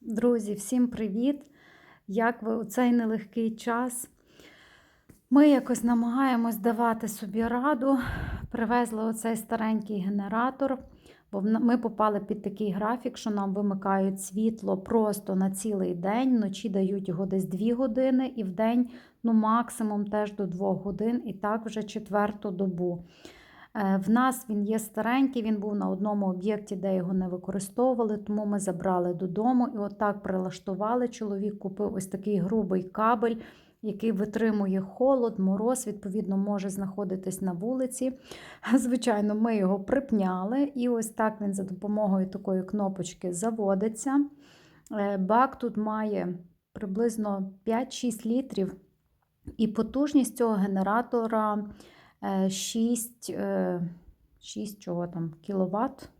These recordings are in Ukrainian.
Друзі, всім привіт! Як ви у цей нелегкий час? Ми якось намагаємось давати собі раду. Привезли оцей старенький генератор, бо ми попали під такий графік, що нам вимикають світло просто на цілий день. Вночі дають його десь 2 години, і в день ну, максимум теж до 2 годин, і так вже четверту добу. Е, В нас він є старенький, він був на одному об'єкті, де його не використовували, тому ми забрали додому і отак прилаштували. Чоловік купив ось такий грубий кабель, який витримує холод, мороз, відповідно, може знаходитись на вулиці. Звичайно, ми його припняли, і ось так він за допомогою такої кнопочки заводиться. Е, Бак тут має приблизно 5-6 літрів, і потужність цього генератора. 6, 6 чого там, кіловат.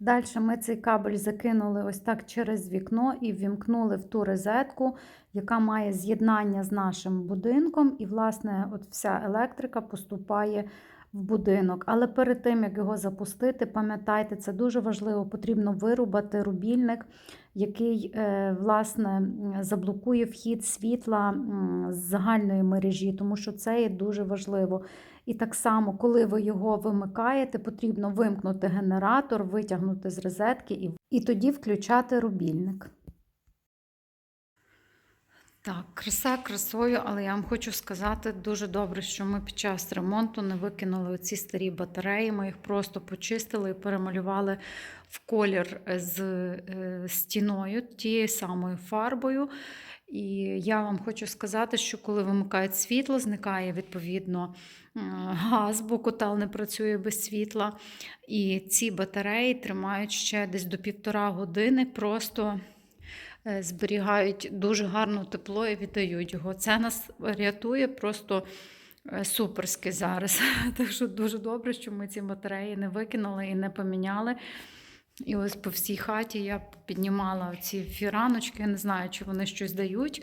Далі ми цей кабель закинули ось так через вікно і ввімкнули в ту розетку, яка має з'єднання з нашим будинком. І, власне, от вся електрика поступає в будинок. Але перед тим, як його запустити, пам'ятайте, це дуже важливо, потрібно вирубати рубільник, який, е, власне, заблокує вхід світла з загальної мережі, тому що це є дуже важливо. І так само, коли ви його вимикаєте, потрібно вимкнути генератор, витягнути з розетки і, і тоді включати рубільник. Так, краса красою, але я вам хочу сказати дуже добре, що ми під час ремонту не викинули оці старі батареї. Ми їх просто почистили і перемалювали в колір з е, стіною, тією самою фарбою. І я вам хочу сказати, що коли вимикають світло, зникає відповідно е, газ, бо котел не працює без світла. І ці батареї тримають ще десь до півтора години, просто е, зберігають дуже гарно тепло і віддають його. Це нас рятує просто е, суперськи зараз. Так що дуже добре, що ми ці батареї не викинули і не поміняли. І ось по всій хаті я піднімала ці фіраночки, я не знаю, чи вони щось дають.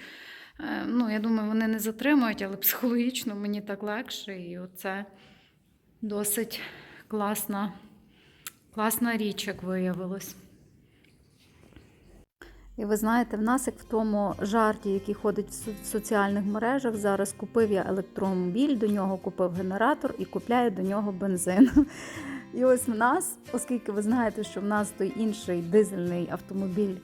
Е, Ну, я думаю, вони не затримують, але психологічно мені так легше. І оце досить класна, класна річ, як виявилось. І ви знаєте, в нас, як в тому жарті, який ходить в соціальних мережах, зараз купив я електромобіль, до нього купив генератор і купляю до нього бензин. І ось в нас, оскільки ви знаєте, що в нас той інший дизельний автомобіль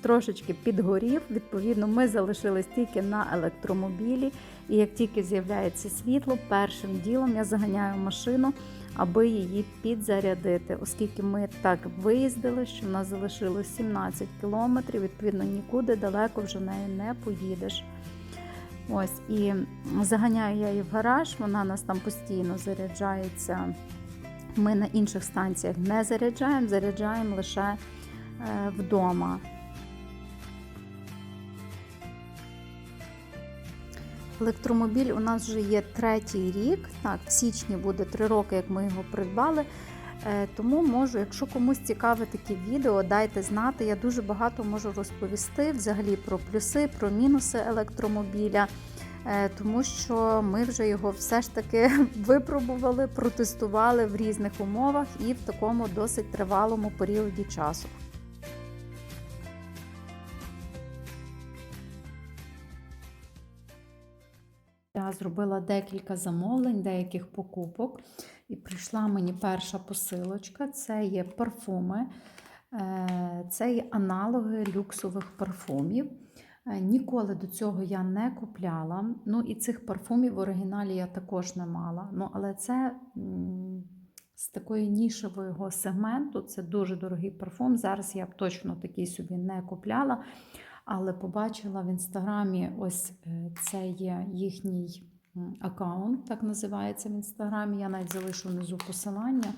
трошечки підгорів, відповідно, ми залишились тільки на електромобілі. І як тільки з'являється світло, першим ділом я заганяю машину, аби її підзарядити, оскільки ми так виїздили, що в нас залишилось 17 кілометрів, відповідно, нікуди далеко вже нею не поїдеш. Ось, і заганяю я її в гараж, вона нас там постійно заряджається. Ми на інших станціях не заряджаємо, заряджаємо лише е, вдома. Електромобіль у нас вже є третій рік. Так, в січні буде три роки, як ми його придбали. Е, Тому можу, якщо комусь цікаве таке відео, дайте знати. Я дуже багато можу розповісти взагалі про плюси, про мінуси електромобіля. Е, Тому що ми вже його все ж таки випробували, протестували в різних умовах і в такому досить тривалому періоді часу. Зробила декілька замовлень, деяких покупок, і прийшла мені перша посилочка. Це є парфуми, Е, це є аналоги люксових парфумів. Е, Ніколи до цього я не купляла. Ну і цих парфумів в оригіналі я також не мала. Ну, але це з такої нішевого сегменту, це дуже дорогий парфум. Зараз я б точно такий собі не купляла. Але побачила в інстаграмі ось е, це є їхній аккаунт, так називається в інстаграмі. Я навіть залишу внизу посилання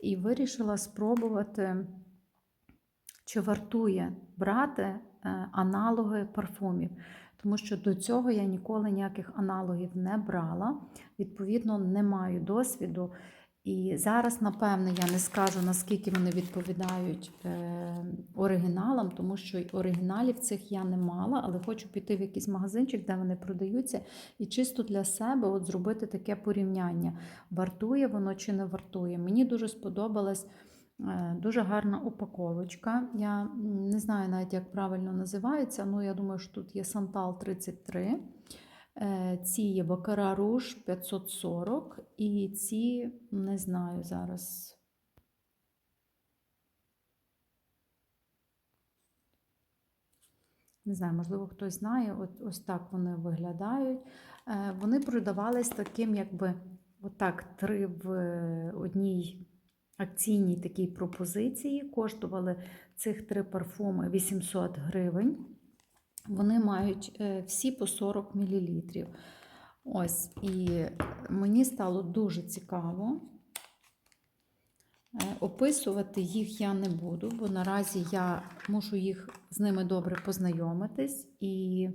і вирішила спробувати, чи вартує брати е, аналоги парфумів. Тому що до цього я ніколи ніяких аналогів не брала, відповідно, не маю досвіду. І зараз, напевне, я не скажу, наскільки вони відповідають е, оригіналам, тому що оригіналів цих я не мала, але хочу піти в якийсь магазинчик, де вони продаються, і чисто для себе от зробити таке порівняння: вартує воно чи не вартує. Мені дуже сподобалась Е, Дуже гарна упаковочка. Я не знаю навіть, як правильно називається, але я думаю, що тут є Сантал 33. Е, Ці є Бакара Руж 540 і ці, не знаю зараз. Не знаю, можливо, хтось знає, от, ось так вони виглядають. Е, Вони продавались таким, якби отак, три в одній акційній такій пропозиції. Коштували цих три парфуми 800 гривень. Вони мають е, всі по 40 мл. Ось, і мені стало дуже цікаво. Е, Описувати їх я не буду, бо наразі я мушу їх з ними добре познайомитись і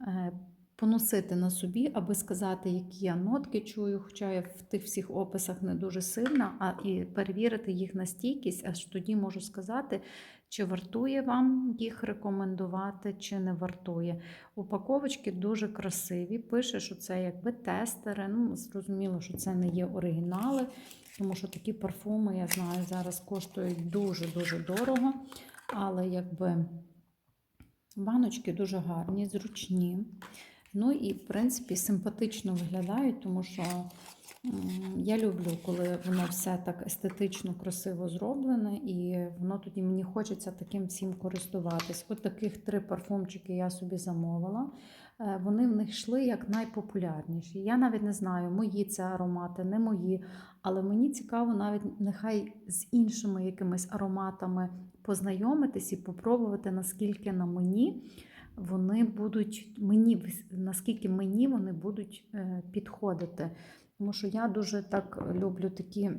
е, поносити на собі, аби сказати, які я нотки чую, хоча я в тих всіх описах не дуже сильна, а і перевірити їх на стійкість, аж тоді можу сказати, чи вартує вам їх рекомендувати, чи не вартує. Упаковочки дуже красиві. Пише, що це якби тестери. Ну, зрозуміло, що це не є оригінали, тому що такі парфуми, я знаю, зараз коштують дуже-дуже дорого. Але якби баночки дуже гарні, зручні. Ну і, в принципі, симпатично виглядають, тому що я люблю, коли воно все так естетично, красиво зроблене, і воно тоді мені хочеться таким всім користуватись. От таких три парфумчики я собі замовила. Е, Вони в них йшли як найпопулярніші. Я навіть не знаю, мої це аромати, не мої. Але мені цікаво навіть нехай з іншими якимись ароматами познайомитись і попробувати, наскільки на мені вони будуть мені наскільки мені вони будуть е, підходити. Тому що я дуже так люблю такі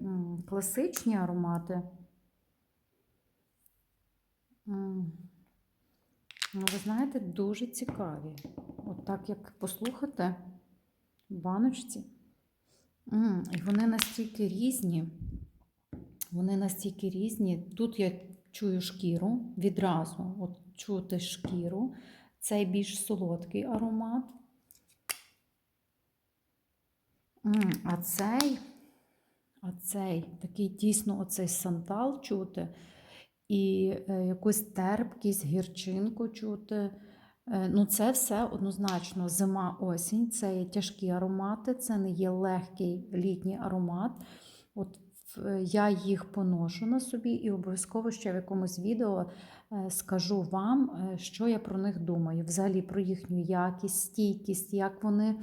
класичні аромати. Ну, ви знаєте, дуже цікаві. От так як послухати баночці. І вони настільки різні. Вони настільки різні. Тут я чую шкіру відразу. От чути шкіру. Цей більш солодкий аромат. А цей, а цей такий дійсно оцей сантал чути. І е, якусь терпкість, гірчинку чути. Е, Ну, це все однозначно зима, осінь. Це є тяжкі аромати, це не є легкий літній аромат. От в- я їх поношу на собі і обов'язково ще в якомусь відео е, скажу вам, е, що я про них думаю. Взагалі про їхню якість, стійкість, як вони е,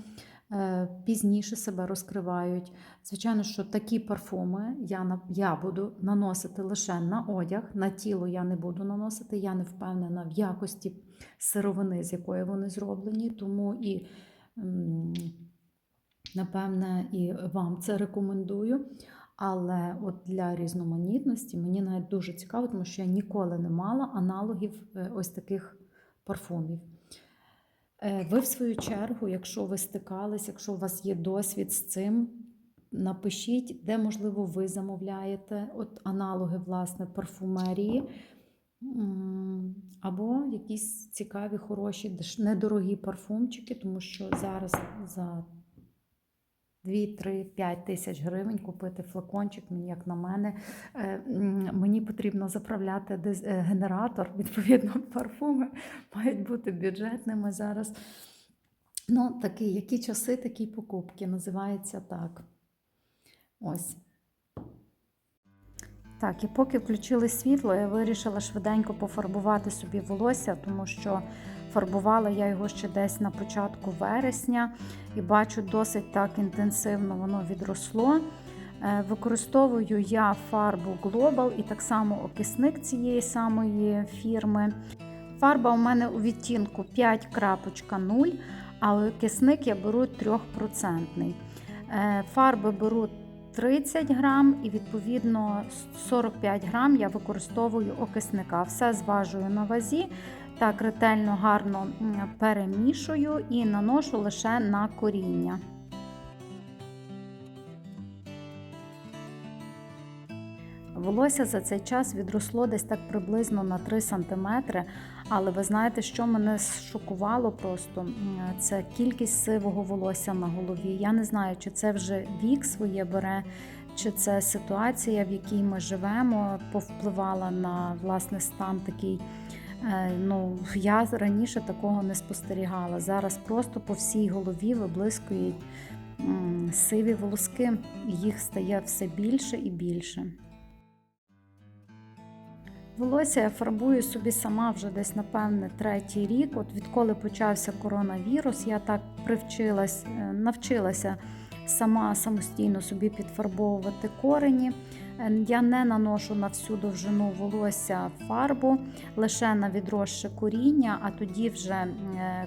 пізніше себе розкривають. Звичайно, що такі парфуми я, я буду наносити лише на одяг, на тіло я не буду наносити. Я не впевнена в якості сировини, з якої вони зроблені, тому і. Напевне, і вам це рекомендую. Але от для різноманітності мені навіть дуже цікаво, тому що я ніколи не мала аналогів е, ось таких парфумів. Е, Ви, в свою чергу, якщо ви стикались, якщо у вас є досвід з цим, напишіть, де, можливо, ви замовляєте от аналоги власне парфумерії. Або якісь цікаві, хороші, недорогі парфумчики, тому що зараз за 2, 3, 5 тисяч гривень купити флакончик, мені, як на мене, е, мені потрібно заправляти е, генератор. Відповідно, парфуми мають бути бюджетними зараз. Ну, такі, які часи, такі покупки. Називається так. Ось. Так, і поки включили світло, я вирішила швиденько пофарбувати собі волосся, тому що фарбувала я його ще десь на початку вересня і бачу, досить так інтенсивно воно відросло. Е, Використовую я фарбу Global і так само окисник цієї самої фірми. Фарба у мене у відтінку 5.0, а окисник я беру 3%. Е, Фарби беру 30 грам і відповідно 45 грам я використовую окисника. Все зважую на вазі, так ретельно гарно перемішую і наношу лише на коріння. Волосся за цей час відросло десь так приблизно на 3 см. Але ви знаєте, що мене шокувало просто це кількість сивого волосся на голові. Я не знаю, чи це вже вік своє бере, чи це ситуація, в якій ми живемо, повпливала на власне стан такий. Е, Ну, я раніше такого не спостерігала. Зараз просто по всій голові виблискують сиві волоски, і їх стає все більше і більше. Волосся я фарбую собі сама вже десь, напевне, третій рік. От відколи почався коронавірус, я так привчилась, е, навчилася сама самостійно собі підфарбовувати корені. Е, Я не наношу на всю довжину волосся фарбу, лише на відросше коріння, а тоді, вже, е,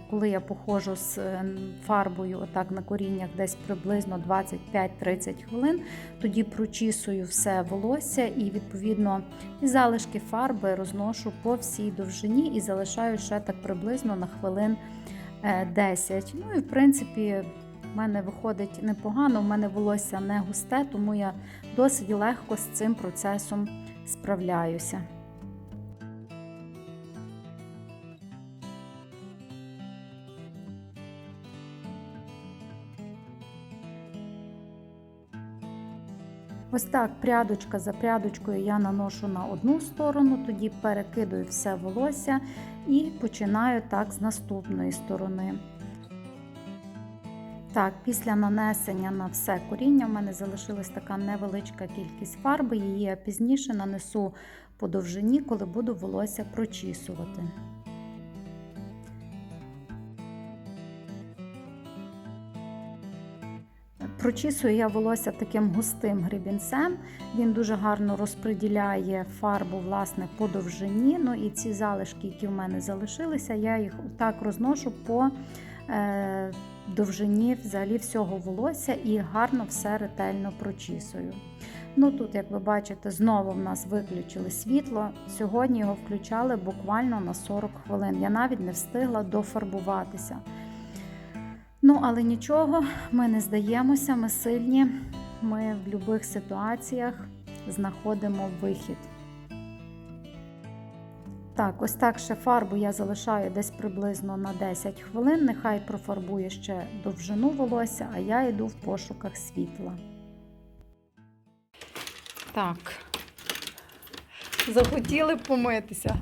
коли я походжу з е, фарбою отак на коріннях десь приблизно 25-30 хвилин, тоді прочісую все волосся і, відповідно, і залишки фарби розношу по всій довжині і залишаю ще так приблизно на хвилин е, 10. Ну і в принципі. В мене виходить непогано, в мене волосся не густе, тому я досить легко з цим процесом справляюся. Ось так прядочка за прядочкою я наношу на одну сторону, тоді перекидую все волосся і починаю так з наступної сторони. Так, після нанесення на все коріння в мене залишилась така невеличка кількість фарби, її я пізніше нанесу по довжині, коли буду волосся прочісувати. Прочісую я волосся таким густим гребінцем. Він дуже гарно розподіляє фарбу власне по довжині. Ну і ці залишки, які в мене залишилися, я їх так розношу по е, довжині взагалі всього волосся і гарно все ретельно прочісую. Ну тут, як ви бачите, знову в нас виключили світло. Сьогодні його включали буквально на 40 хвилин. Я навіть не встигла дофарбуватися. Ну, але нічого, ми не здаємося, ми сильні, ми в будь-яких ситуаціях знаходимо вихід. Так, ось так ще фарбу я залишаю десь приблизно на 10 хвилин. Нехай профарбує ще довжину волосся, а я йду в пошуках світла. Так. Захотіли помитися.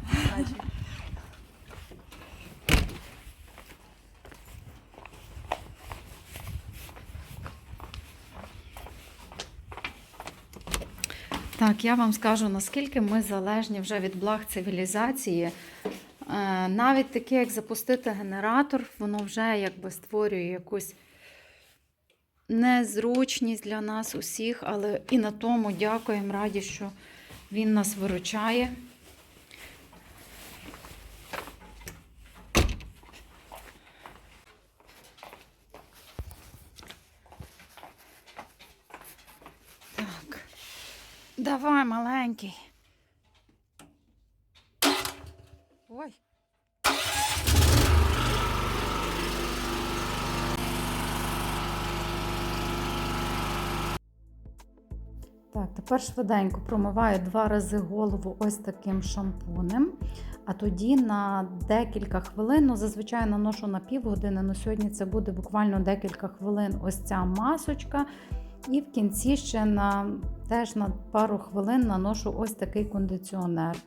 Так, я вам скажу, наскільки ми залежні вже від благ цивілізації. Е, Навіть таке, як запустити генератор, воно вже якби створює якусь незручність для нас усіх, але і на тому дякуємо, раді, що він нас виручає. Давай, маленький. Ой. Так, тепер швиденько промиваю два рази голову ось таким шампунем. А тоді на декілька хвилин, ну зазвичай наношу на півгодини, але сьогодні це буде буквально декілька хвилин ось ця масочка. І в кінці ще на, теж на пару хвилин наношу ось такий кондиціонер.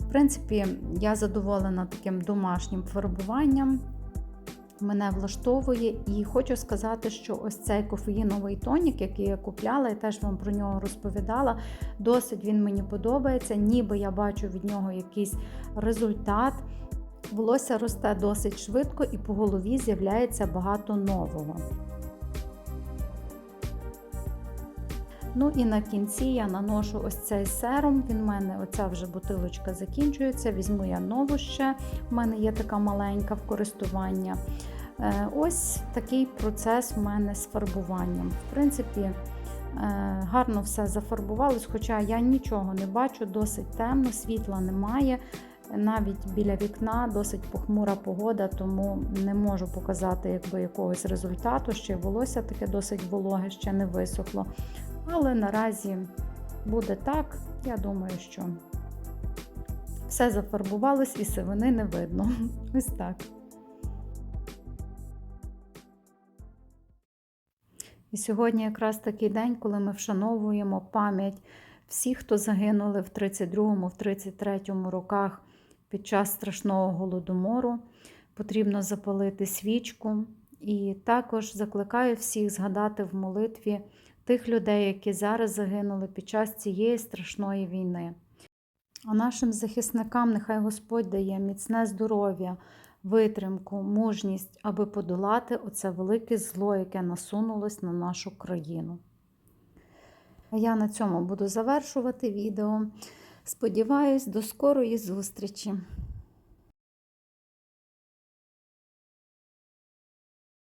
В принципі, я задоволена таким домашнім фарбуванням. Мене влаштовує, і хочу сказати, що ось цей кофеїновий тонік, який я купляла, і теж вам про нього розповідала. Досить він мені подобається, ніби я бачу від нього якийсь результат. Волосся росте досить швидко, і по голові з'являється багато нового. Ну і на кінці я наношу ось цей серум. Він в мене, оця вже бутилочка закінчується. Візьму я нову ще. У мене є така маленька в користування. Е, Ось такий процес в мене з фарбуванням. В принципі, е, гарно все зафарбувалось, хоча я нічого не бачу, досить темно, світла немає. Навіть біля вікна досить похмура погода, тому не можу показати якби, якогось результату. Ще волосся таке досить вологе, ще не висохло. Але наразі буде так. Я думаю, що все зафарбувалось і сивини не видно. Ось так. І сьогодні якраз такий день, коли ми вшановуємо пам'ять всіх, хто загинули в 32-му, в 33-му роках під час страшного голодомору. Потрібно запалити свічку. І також закликаю всіх згадати в молитві тих людей, які зараз загинули під час цієї страшної війни. А нашим захисникам нехай Господь дає міцне здоров'я, витримку, мужність, аби подолати оце велике зло, яке насунулось на нашу країну. Я на цьому буду завершувати відео. Сподіваюсь, до скорої зустрічі!